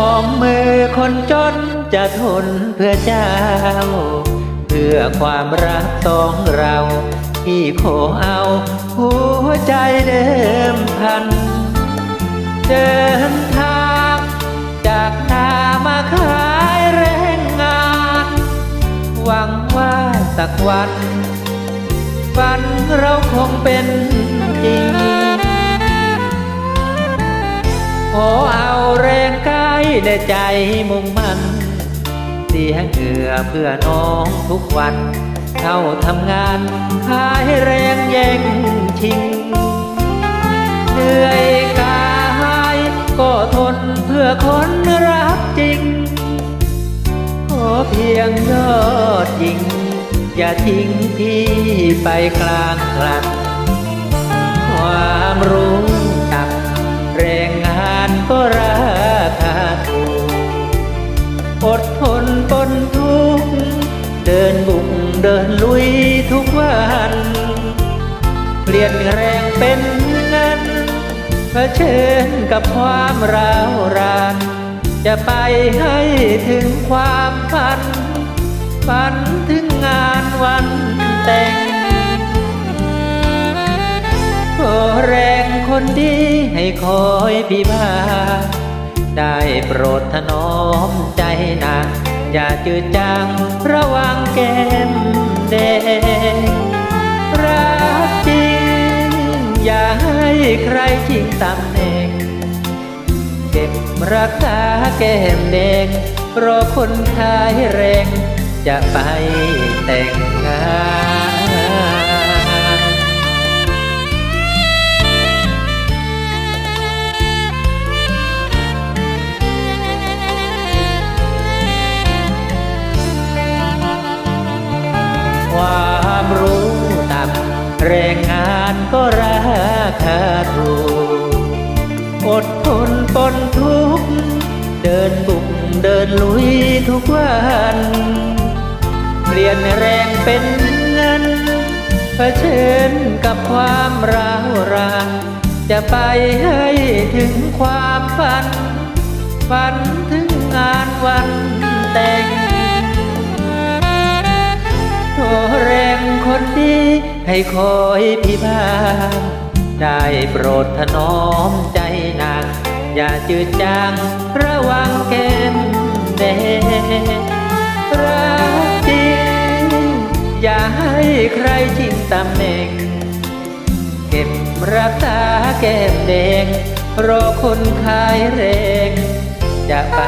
สองมือคนจนจะทนเพื่อเจ้า เพื่อความรักสองเราที่ขอเอาหัวใจเดิมพัน เดินทางจากนามาขายแรงงาน หวังว่าสักวันฝันเราคงเป็นจริงขอเอาแรง กายและใจมุ่งมันเสียงเหงื่อเพื่อน้องทุกวัน เข้าทำงานขายแรงแย่งชิง เหนื่อยกายก็ทนเพื่อคนรักจริง ขอเพียงยอดยิง อย่าทิ้งพี่ไปกลางคลัน อดทนปนทุกข์เดินบุกเดินลุยทุกวันเปลี่ยนแรงเป็นเงินเผชิญกับความร้าวรานจะไปให้ถึงความฝัน ฝันถึงงานวันแต่งขอแรงคนดีให้คอยพี่บ้า โปรดถนอมใจนาอย่าจืดจางระวังแก้มแดงรักจริง อย่าให้ใครชิงตำแหน่งเก็บรักษาแก้มแดงรอคนขายแรงจะไปแต่งงาน แรงงานก็ราคาถูก อดทนปนทุกข์เดินบุกเดินลุยทุกวันเปลี่ยนแรงเป็นเงินเผชิญกับความร้าวรานจะไปให้ถึงความฝัน ฝันถึงงานวัน ให้คอยพี่บ้างได้โปรดถนอมใจนางอย่าจืดจางระวังแก้มแดงรักจริงอย่าให้ใครชิงตำแหน่ง เก็บรักษาแก้มแดงรอคนขายแรงจะไป